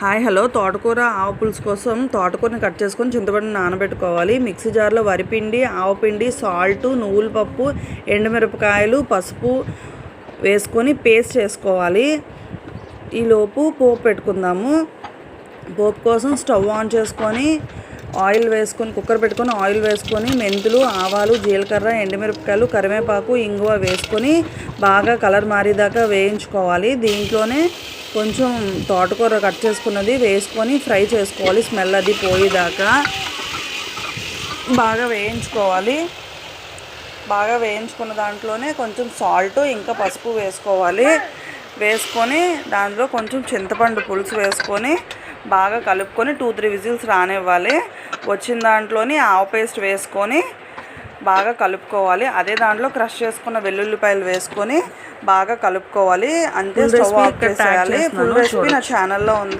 Hi hello. తోటకూర ఆవు పులుసు కోసం తోటకూరని కట్ చేసుకొని చింతపండు నానబెట్టుకోవాలి. మిక్సీ జార్లో వరిపిండి ఆవపిండి సాల్ట్ నువ్వుల పప్పు ఎండుమిరపకాయలు పసుపు వేసుకొని పేస్ట్ చేసుకోవాలి. ఈలోపు పోపు పెట్టుకుందాము. పోపు కోసం స్టవ్ ఆన్ చేసుకొని ఆయిల్ వేసుకొని కుక్కర్ పెట్టుకొని ఆయిల్ వేసుకొని మెంతులు ఆవాలు జీలకర్ర ఎండుమిరపకాయలు కరివేపాకు ఇంగువ వేసుకొని బాగా కలర్ మారేదాకా వేయించుకోవాలి. దీంట్లోనే కొంచెం తోటకూర కట్ చేసుకున్నది వేసుకొని ఫ్రై చేసుకోవాలి. స్మెల్ అది పోయేదాకా బాగా వేయించుకోవాలి. బాగా వేయించుకున్న దాంట్లోనే కొంచెం సాల్ట్ ఇంకా పసుపు వేసుకోవాలి. వేసుకొని దాంట్లో కొంచెం చింతపండు పులుసు వేసుకొని బాగా కలుపుకొని టూ త్రీ విజిల్స్ రానివ్వాలి. వచ్చిన దాంట్లోని ఆవు పేస్ట్ వేసుకొని బాగా కలుపుకోవాలి. అదే దాంట్లో క్రష్ చేసుకున్న వెల్లుల్లిపాయలు వేసుకొని బాగా కలుపుకోవాలి. అంతే స్టవ్ ఆఫ్ చేసేయాలి. ఫుల్ రెసిపీ నా ఛానల్లో ఉంది.